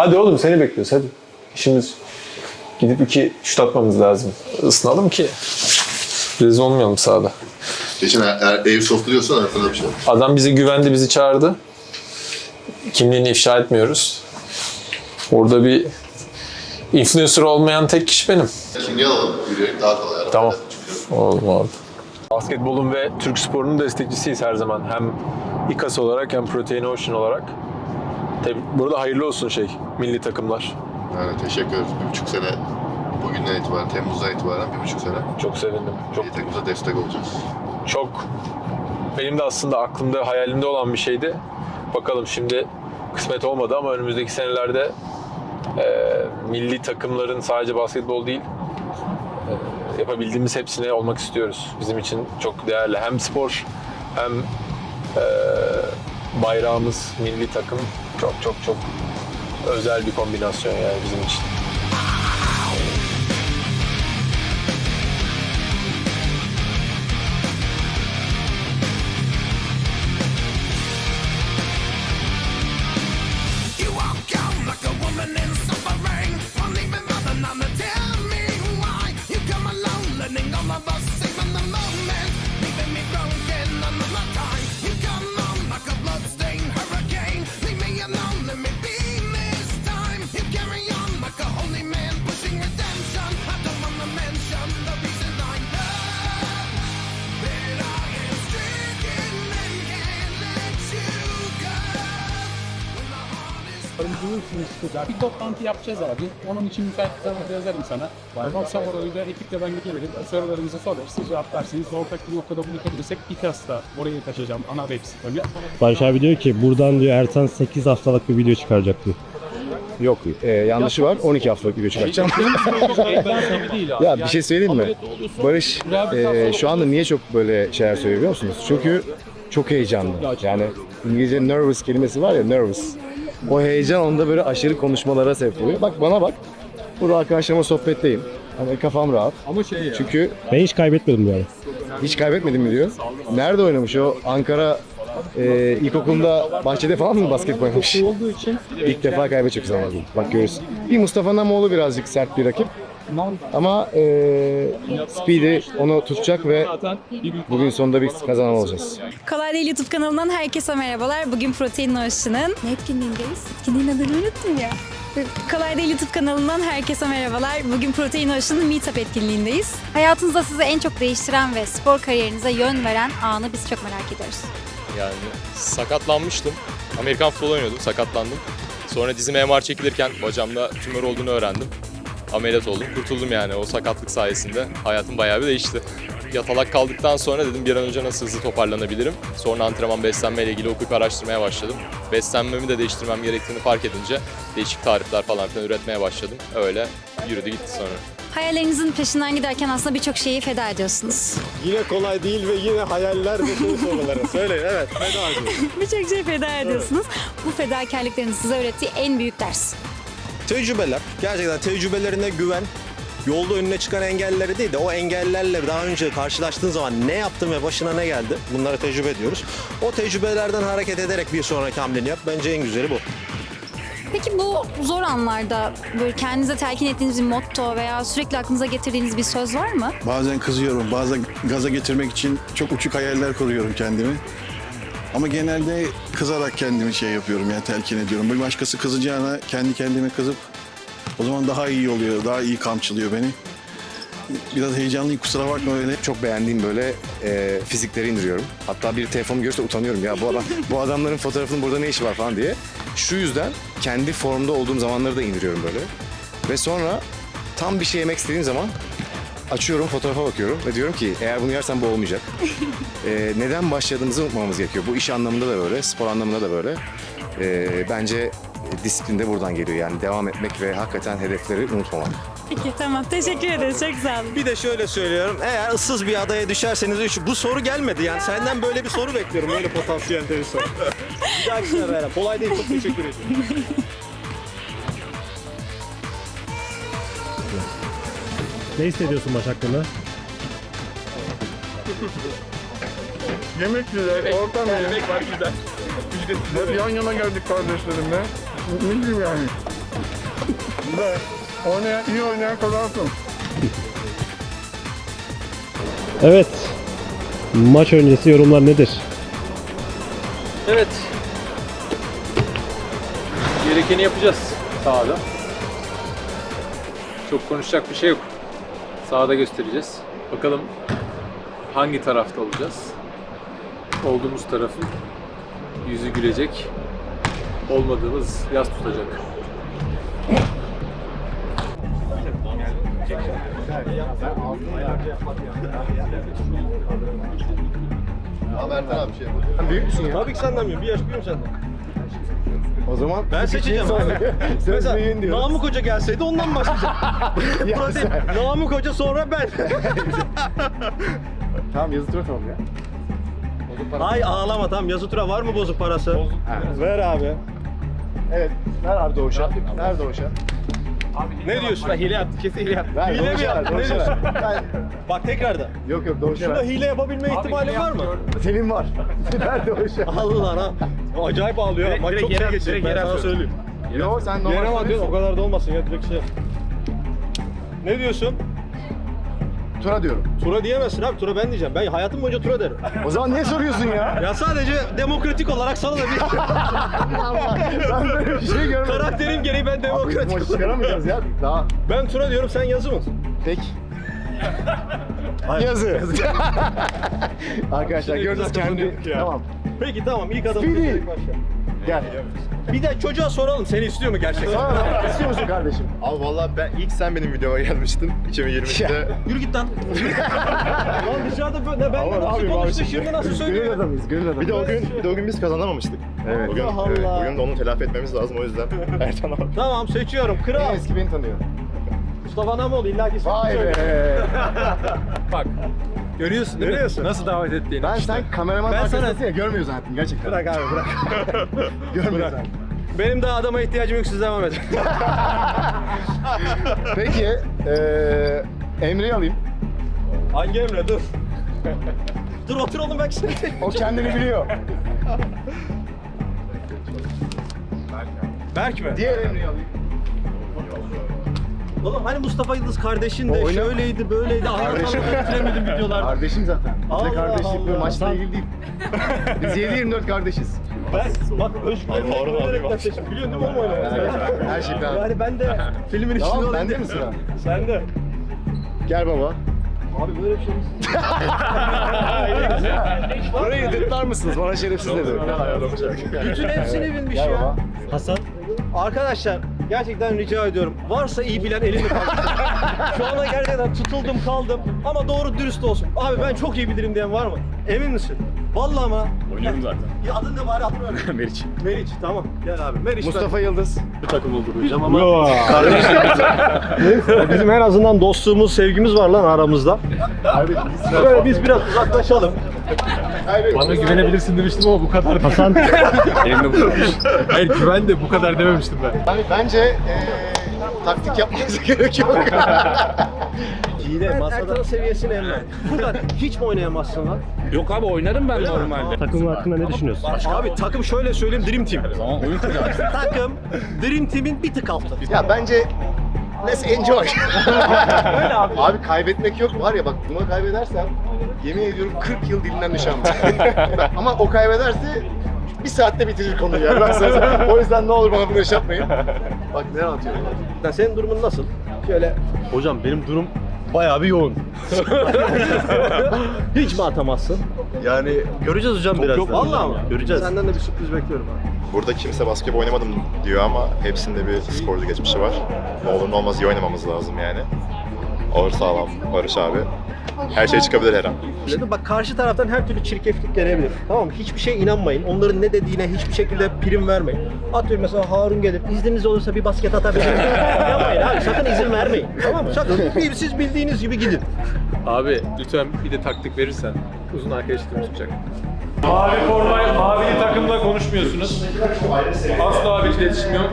Hadi oğlum seni bekliyoruz hadi. İşimiz gidip iki şut atmamız lazım. Isınalım ki. Rezil olmayalım sahada. Geçen er, er, Airsoft biliyorsun arkada bir şey. Adam bize güvendi, bizi çağırdı. Kimliğini ifşa etmiyoruz. Orada bir influencer olmayan tek kişi benim. Kimliği alalım. Yürüyerek daha kolay. arabada. Tamam. Oğlum abi. Basketbolun ve Türk sporunun destekçisiyiz her zaman. Hem İKAS olarak hem Protein Ocean olarak. Tabii burada hayırlı olsun şey, milli takımlar. Yani teşekkür ederiz. Bir buçuk sene bugünden itibaren, Temmuz'dan itibaren bir buçuk sene Çok sevindim. Çok milli takımıza destek olacağız. çok benim de aslında aklımda, hayalimde olan bir şeydi. Bakalım şimdi kısmet olmadı ama önümüzdeki senelerde e, milli takımların sadece basketbol değil e, yapabildiğimiz hepsine olmak istiyoruz. Bizim için çok değerli. Hem spor hem e, bayrağımız, milli takım çok çok çok özel bir kombinasyon yani bizim için. İs Duyursunuz kızlar. Bir toplantı yapacağız abi. Onun için müsait bir zamanda yazarım sana. Yoksa orayı da ekiple ben gelirim. Sorularınızı sorarız. Siz cevaplarsınız. Ortak bir noktada buluşabilirsek İKAS'ta oraya taşıyacağım ana web sitemle. Barış abi diyor ki buradan diyor Ertan 8 haftalık bir video çıkaracak diyor. Yok e, yanlışı var 12 haftalık video çıkartacağım. Ya bir şey söyleyeyim mi? Barış e, şu anda niye çok böyle şeyler söylüyor biliyor musunuz? Çünkü çok heyecanlı. Yani İngilizce nervous kelimesi var ya nervous. O heyecan onda böyle aşırı konuşmalara sebep oluyor. Bak bana bak. Burada arkadaşlarıma sohbetteyim. Hani kafam rahat. Ama şey ya. Çünkü Ben hiç kaybetmedim yani. hiç kaybetmedim mi diyor. Nerede oynamış o? Ankara e, ilkokulunda bahçede falan mı basketbol oynamış? olduğu için İlk defa kaybedecek zaman. Bak görürsün. Bir Mustafa Namoğlu birazcık sert bir rakip. Ama e, Speedy onu tutacak ve bugün sonunda bir kazanan olacağız. Kolay Değil YouTube kanalından herkese merhabalar. Bugün Protein Ocean'ın ne etkinliğindeyiz? Etkinliğin adını unuttum ya. Kolay Değil YouTube kanalından herkese merhabalar. Bugün Protein Ocean'ın Meetup etkinliğindeyiz. Hayatınızda sizi en çok değiştiren ve spor kariyerinize yön veren anı biz çok merak ediyoruz. Yani sakatlanmıştım. Amerikan futbolu oynuyordum, sakatlandım. Sonra dizime MR çekilirken bacağımda tümör olduğunu öğrendim. Ameliyat oldum, kurtuldum yani o sakatlık sayesinde. Hayatım bayağı bir değişti. Yatalak kaldıktan sonra dedim bir an önce nasıl hızlı toparlanabilirim. Sonra antrenman beslenmeyle ilgili okuyup araştırmaya başladım. Beslenmemi de değiştirmem gerektiğini fark edince değişik tarifler falan filan üretmeye başladım. Öyle yürüdü gitti sonra. Hayallerinizin peşinden giderken aslında birçok şeyi feda ediyorsunuz. Yine kolay değil ve yine hayaller ve soru soruları. Söyleyin evet. Feda ediyorum. birçok şeyi feda ediyorsunuz. Bu fedakarlıkların size öğrettiği en büyük ders. Tecrübeler. Gerçekten tecrübelerine güven. Yolda önüne çıkan engelleri değil de o engellerle daha önce karşılaştığın zaman ne yaptın ve başına ne geldi? Bunları tecrübe ediyoruz. O tecrübelerden hareket ederek bir sonraki hamleni yap. Bence en güzeli bu. Peki bu zor anlarda böyle kendinize telkin ettiğiniz bir motto veya sürekli aklınıza getirdiğiniz bir söz var mı? Bazen kızıyorum, bazen gaza getirmek için çok uçuk hayaller kuruyorum kendimi. Ama genelde kızarak kendimi şey yapıyorum yani telkin ediyorum. Bir başkası kızacağına kendi kendime kızıp o zaman daha iyi oluyor, daha iyi kamçılıyor beni. Biraz heyecanlıyım kusura bakma öyle. Çok beğendiğim böyle e, fizikleri indiriyorum. Hatta bir telefonumu görürse utanıyorum ya bu adam bu adamların fotoğrafının burada ne işi var falan diye. Şu yüzden kendi formda olduğum zamanları da indiriyorum böyle. Ve sonra tam bir şey yemek istediğim zaman açıyorum fotoğrafa bakıyorum ve diyorum ki eğer bunu yersem bu olmayacak. E, neden başladığımızı unutmamamız gerekiyor. Bu iş anlamında da böyle, spor anlamında da böyle. E, bence disiplin de buradan geliyor yani devam etmek ve hakikaten hedefleri unutmamak. Peki tamam teşekkür ederiz çok sağ olun. Bir de şöyle söylüyorum. Eğer ıssız bir adaya düşerseniz üç, bu soru gelmedi. Yani senden böyle bir soru bekliyorum. Böyle potansiyel bir soru. Bir dahaki sefere. Kolay değil. Çok teşekkür ederim. Ne hissediyorsun maç hakkında? Yemek güzel, ortam iyi. Yemek var güzel. Hep yan yana geldik kardeşlerimle. Millim yani. Oynayan, iyi oynayan kazansın. Evet. Maç öncesi yorumlar nedir? Evet. Gerekeni yapacağız sahada. Çok konuşacak bir şey yok. Sahada göstereceğiz. Bakalım hangi tarafta olacağız. Olduğumuz tarafın yüzü gülecek. Olmadığımız yas tutacak. Abi Ertan abi şey yapalım. Büyük müsün ya? Tabii ki senden miyim? Bir yaş büyüğüm senden. O zaman Ben seçeceğim abi. Mesela Namık Hoca gelseydi ondan başlayacağım. Protein. Namık Hoca sonra ben. Tamam yazı tura tamam ya. Ay ağlama tamam yazı tura var mı bozuk parası? Ver abi. Evet. Ver abi Doğuş'a. Ver Doğuş'a. Ne diyorsun? Hile yaptı, kesin hile yaptı. Ver Hile mi Doğuş'a ver. yaptın? Ne Doğuş'a diyorsun? ver. Ben- Bak tekrardan. Yok yok Doğuş'a Şurada ver. hile yapabilme ihtimali var mı? Senin var. ver Doğuş'a. Allah lan. Acayip ağlıyor. Direkt- Maç direkt çok yere şey geçecek direkt ben yere sana at. söyleyeyim. Yo sen normal Yere mi atıyorsun? O söylüyorsun. kadar da olmasın ya direkt şey yap. Ne diyorsun? Tura diyorum. Tura diyemezsin abi. Tura ben diyeceğim. Ben hayatım boyunca tura derim. O zaman niye soruyorsun ya? Ya sadece demokratik olarak sana da bir ben böyle bir şey görmedim. karakterim gereği ben Abi demokratik maçı çıkaramayacağız ya. Daha Ben tura diyorum sen yazı mısın? tek. Yazı. Arkadaşlar Şimdi gördünüz güzel kendi. kazanıyorduk ya. Tamam. Peki tamam ilk adım Speedy. başla. Gel. Bir de çocuğa soralım seni istiyor mu gerçekten? İstiyor musun kardeşim? Abi vallahi ben ilk sen benim videoma gelmiştin 2020'de. Yürü git lan. lan dışarıda böyle ben de nasıl konuştu şimdi nasıl Gönül söylüyor? adamıyız, gönül adamıyız. Bir de o gün bir de o gün biz kazanamamıştık. Evet. Bugün, Allah evet, Allah. bugün de onu telafi etmemiz lazım o yüzden. Ertan abi. Tamam seçiyorum. En Kral. eski beni tanıyor. Mustafa Namoğlu illa ki Vay be. Bak. Görüyorsun değil Görüyorsun. mi? Nasıl davet ettiğini. Ben sen kameraman Ben sana- ya görmüyor zaten gerçekten. Bırak abi bırak. Görmüyor zaten. Benim daha adama ihtiyacım yok siz devam edin. Peki eee Emre'yi alayım. Hangi Emre dur. dur otur oğlum belki seni O kendini biliyor. Berk mi? Diğer Emre'yi alayım. Oğlum hani Mustafa Yıldız kardeşin de O oyna- şöyleydi böyleydi Kardeşim. anlatamam bitiremedim videolar. Kardeşim zaten. Bizde Allah kardeşlik böyle Allah. maçla ilgili değil. Biz 7-24 kardeşiz. Ben bak Özgür'ün Harun abi öldürerek bak. kardeşim. Biliyorsun değil mi oğlum oynamayı? Her şey ben. Yani ben de filmin içinde Tamam olayım bende mi sıra? Sende. Gel baba. Abi böyle bir şey Burayı editler mısınız? Bana şerefsiz dedi. Bütün hepsini bilmiş Gel ya. Hasan Arkadaşlar gerçekten rica ediyorum. Varsa iyi bilen elini kaldırsın. Şu ana gerçekten tutuldum kaldım ama doğru dürüst olsun. Abi ben çok iyi bilirim diyen var mı? Emin misin? Vallahi ama. Oynuyorum zaten. Ya adın ne bari adını öyle. Meriç. Meriç tamam gel abi. Meriç Mustafa Yıldız. Bir takım olduracağım ama Bizim en azından dostluğumuz, sevgimiz var lan aramızda. Böyle biz biraz uzaklaşalım. Bana güvenebilirsin demiştim ama bu kadar. Hasan Elimde bulunmuş. Hayır güven de bu kadar dememiştim ben. Yani bence eee taktik yapmanıza gerek yok. Hile masada seviyesini emme. Burada hiç mi oynayamazsın lan? Yok abi oynarım ben normalde. takım hakkında ne düşünüyorsun? Abi takım şöyle söyleyeyim Dream Team. Tamam oyun kuracağız. takım Dream Team'in bir tık altı. ya bence let's enjoy. abi. kaybetmek yok var ya bak bunu kaybedersem yemin ediyorum 40 yıl dilinden düşen Ama o kaybederse bir saatte bitirir konuyu yani. Ben sana söyleyeyim. o yüzden ne olur bana bunu yaşatmayın. Bak ne anlatıyorum. Ya senin durumun nasıl? Şöyle hocam benim durum bayağı bir yoğun. Hiç mi atamazsın? Yani Göreceğiz hocam birazdan. yok. Vallahi mı? Göreceğiz. Senden de bir sürpriz bekliyorum abi. burada kimse basketbol oynamadım diyor ama hepsinde bir sporcu geçmişi var. Ne olur ne olmaz iyi oynamamız lazım yani. Ağır sağlam Barış abi. Her şey çıkabilir her an. Dedim bak karşı taraftan her türlü çirkeflik gelebilir. Tamam mı? Hiçbir şeye inanmayın. Onların ne dediğine hiçbir şekilde prim vermeyin. Atıyorum mesela Harun gelir. İzniniz olursa bir basket atabilir? Yapmayın abi. Sakın izin vermeyin. Tamam mı? Sakın. Bir- Siz bildiğiniz gibi gidin. Abi lütfen bir de taktik verirsen uzun arkadaşlığım tutacak. Mavi forma, mavili takımla konuşmuyorsunuz. Asla bir iletişim yok.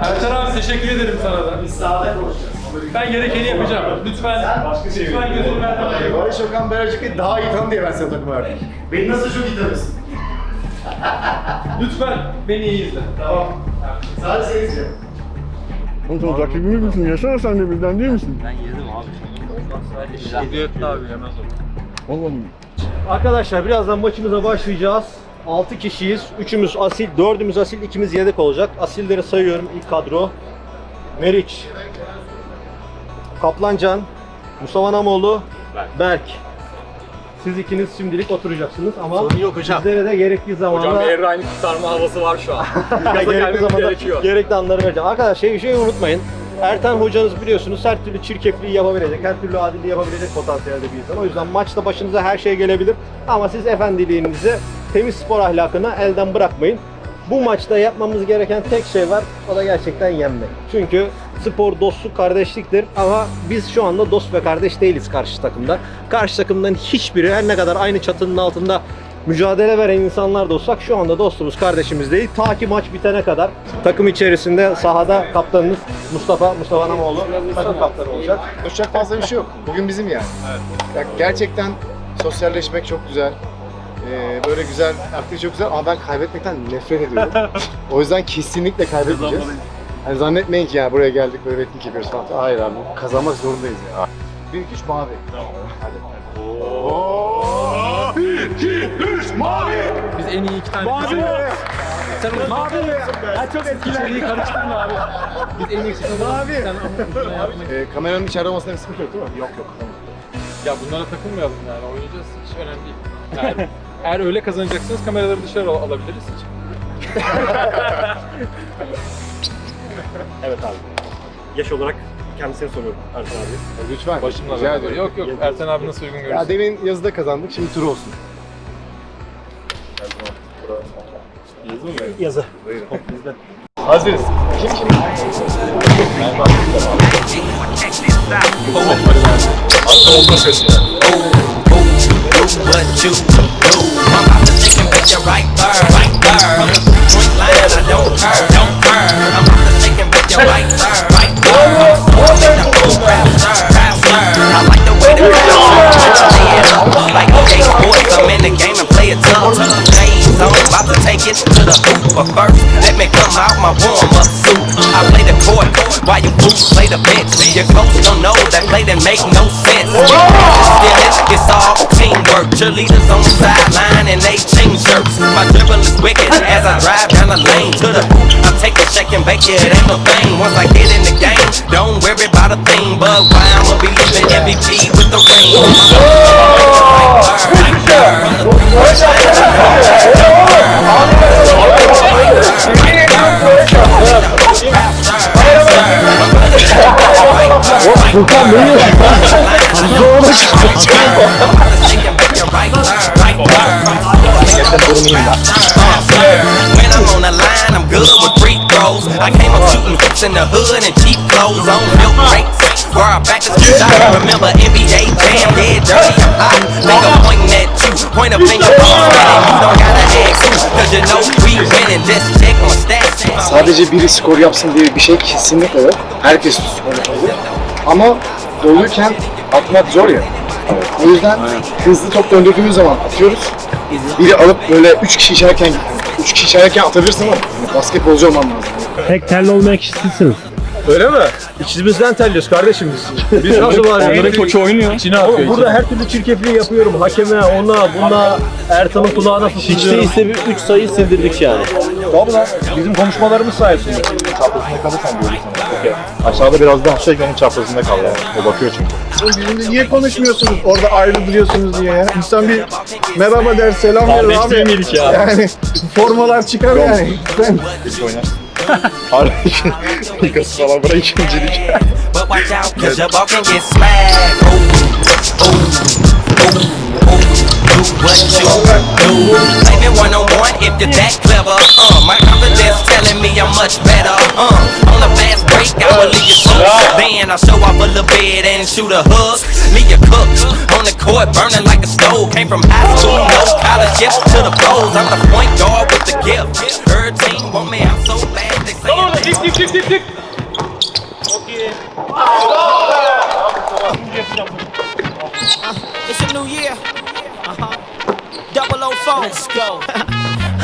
Ertan abi teşekkür ederim sana da. Biz sahada konuşacağız. Ben gerekeni yapacağım. Lütfen, lütfen gözünü verme. Barış Okan Beracık'ı daha iyi tanı diye ben sana takım verdim. Beni nasıl çok iyi tanıyorsun? Lütfen beni iyi izle. Tamam. Sadece seni izliyorum. Oğlum rakibimiz misin? Yaşar sen de bizden değil misin? Oğlum Arkadaşlar birazdan maçımıza başlayacağız. 6 kişiyiz. 3'ümüz asil, 4'ümüz asil, 2'miz yedek olacak. Asilleri sayıyorum ilk kadro. Meriç, Kaplancan, Mustafa Namoğlu, Berk. Siz ikiniz şimdilik oturacaksınız ama Sorun yok hocam. sizlere de gerekli zamanda aynı kurtarma havası var şu an. gerekli zamanda gerekli anları vereceğim. Arkadaşlar şey, şey unutmayın. Ertan hocanız biliyorsunuz her türlü çirkefliği yapabilecek, her türlü adilliği yapabilecek potansiyelde bir insan. O yüzden maçta başınıza her şey gelebilir. Ama siz efendiliğinizi, temiz spor ahlakını elden bırakmayın. Bu maçta yapmamız gereken tek şey var. O da gerçekten yenmek. Çünkü spor dostluk, kardeşliktir. Ama biz şu anda dost ve kardeş değiliz karşı takımda. Karşı takımdan hiçbiri her ne kadar aynı çatının altında mücadele veren insanlar da olsak şu anda dostumuz, kardeşimiz değil. Ta ki maç bitene kadar takım içerisinde sahada kaptanınız Mustafa, Mustafa Namoğlu takım kaptanı olacak. Konuşacak fazla bir şey yok. Bugün bizim yani. Ya gerçekten sosyalleşmek çok güzel. Ee, böyle güzel, aktivite çok güzel ama ben kaybetmekten nefret ediyorum. o yüzden kesinlikle kaybetmeyeceğiz. Hani zannetmeyin ki ya buraya geldik böyle etnik yapıyoruz falan. Hayır abi kazanmak zorundayız ya. Büyük üç mavi. Biz en iyi iki tane Mavi! Sen o Mavi! Ha, çok etkilendi. karıştırma abi. Biz en iyi iki tane Mavi! Sen Ee, kameranın içeride olmasına bir sıkıntı yok değil mi? Yok yok. Ya bunlara takılmayalım yani. Oynayacağız. Hiç önemli değil. Yani, eğer öyle kazanacaksınız kameraları dışarı al- alabiliriz. Hiç. Evet abi. Yaş olarak kendisine soruyorum Ertan abi. Lütfen. Başımla Rica ediyorum. Yok yok. Erten abi nasıl uygun Ya görürse. demin yazıda kazandık, şimdi tur olsun. Yazı. Hazırız. What you do. I'm about to take and bet your right bird, right bird. From the three-point line, I don't care, don't care. I'm about to take and bet your right bird, right bird. I'm crowd stir, crowd stir. I like the way the it like okay, boys, I'm in the game and play it tough. I'm about to take it to the hoop, but first let me come out my warm-up while you fools play the bench. Your coach don't know that play that make no sense. Still, it's, it's all teamwork. Cheerleaders on the sideline and they change shirts. My dribble is wicked as I drive down the lane to the hoop. I take a shake and bake it, ain't no thing. Once I get in the game, don't worry about a thing. But why I'ma be leaving MVP with the ring. When I'm on the line, I'm good with free throws. I came up shooting hoops in the hood and cheap clothes on milk crates. Where I practice the shot. Remember NBA Jam, dead dirty, I'm hot. Finger pointing at you, point a finger on and you don't gotta ask who. Cause you know we winning, just check my stats. Sadece biri skor yapsın diye bir şey kesinlikle yok. Herkes skor. Ama doluyken atmak zor ya. O yüzden hızlı top döndürdüğümüz zaman atıyoruz. Biri alıp böyle 3 kişi içerken 3 kişi içerken atabilirsin ama basketbolcu olman lazım. Tek telli olmayan kişi sizsiniz. Öyle mi? İçimizden terliyoruz kardeşim biz. Biz nasıl var ya? Onların koçu oynuyor. İçine atıyor. Oğlum burada her türlü çirkefliği yapıyorum. Hakeme, ona, buna, Ertan'ın kulağına fısıldıyorum. Hiç değilse bir 3 sayı sildirdik yani. Tabii lan. Bizim konuşmalarımız sayesinde. Çaprazında kalırsan görürsün. Aşağıda biraz daha Şegen'in çaprazında kal yani. O bakıyor çünkü. bizimle niye konuşmuyorsunuz? Orada ayrı duruyorsunuz diye ya. İnsan bir merhaba der, selam verir abi. Bekleyemedik ya. Yani formalar çıkar yani. Ben Birlikte oynarsın. Arkadaşın ikası falan bırak ikincilik. But watch out, cause your ball can get smacked. Oh, oh, oh, oh, what you do. Maybe one on one if you're that clever. Uh, my confidence telling me I'm much better. Uh, on the fast break, I will leave you shook. Then I show off a little bit and shoot a hook. Leave you cooked on the court, burning like a stove. Came from high school, no college, scholarships to the pros. I'm the point guard with the gift. Her team want me, I'm so glad they say. Dik dik dik dik dik. It's a new year. Uh-huh. Double O four. Let's go.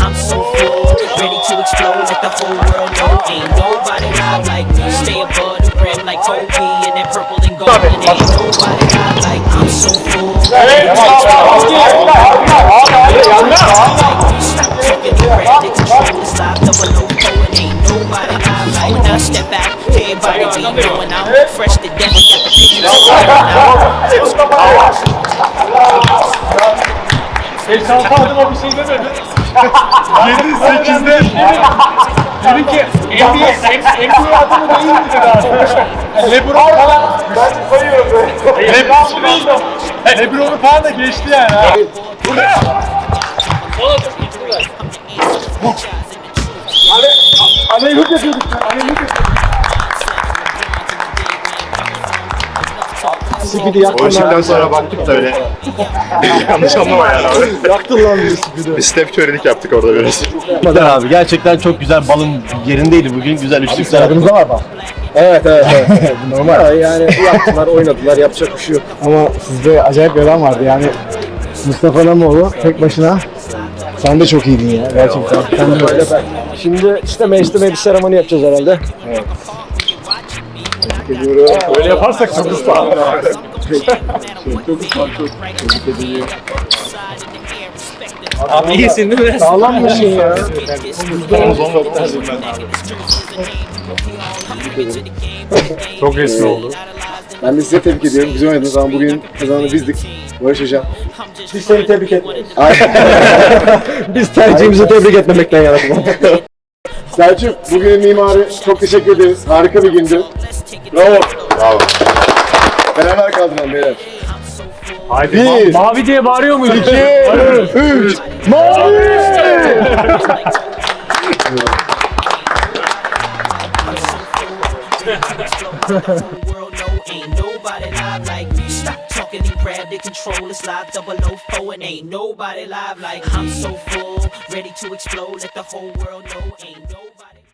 I'm so full, ready to explode, let the whole world know. Ain't nobody live like me. Stay above the rim like Kobe and that purple and gold. And ain't nobody live like I'm so full. When I step out, everybody be knowing I'm fresh to death. Got the pictures Beş altı adıma bir şey demedin. Yedi sekizde. Dedi ki NBA, NBA adımı değil mi dedi abi. Lebron falan. Ben sayıyorum böyle. Lebron değil de. Lebron'u falan da geçti yani. Abi. Hani, hani yük yapıyorduk. Hani yük yapıyorduk. O ışıktan sonra baktık da öyle. Yanlış anlama yani abi. Yaktın lan birisi. Biz step körelik yaptık orada biraz. Güzel abi gerçekten çok güzel balım yerindeydi bugün güzel üçlük Aklınızda var bak. Evet evet evet. Normal. Yani yaptılar oynadılar yapacak bir şey yok. Ama sizde acayip bir adam vardı yani. Mustafa Namoğlu tek başına. Sen de çok iyiydin ya gerçekten. Sen de öyle ben. Şimdi işte mecliste meclis seremoni yapacağız herhalde. Tebrik ediyorum. Öyle yaparsak çok usta. Abi iyisin değil mi? Sağlammışsın ya. Çok resmi oldu. Ben de size tebrik ediyorum. Güzel oynadınız ama bugün kazananı bizdik. Barış Hocam. Biz seni tebrik etmedik. Biz tercihimizi tebrik etmemekten yana Selçuk, bugünün mimarı çok teşekkür ederiz. Harika bir gündü. Bravo. Bravo. Beraber kaldıralım beyler. Haydi Bir. ma- mavi diye bağırıyor muyuz? İki, üç, mavi! world know ain't nobody live like me. Stop talking and grab the control. It's live 004 and ain't nobody live like I'm so full, ready to explode. Let the whole world know ain't nobody.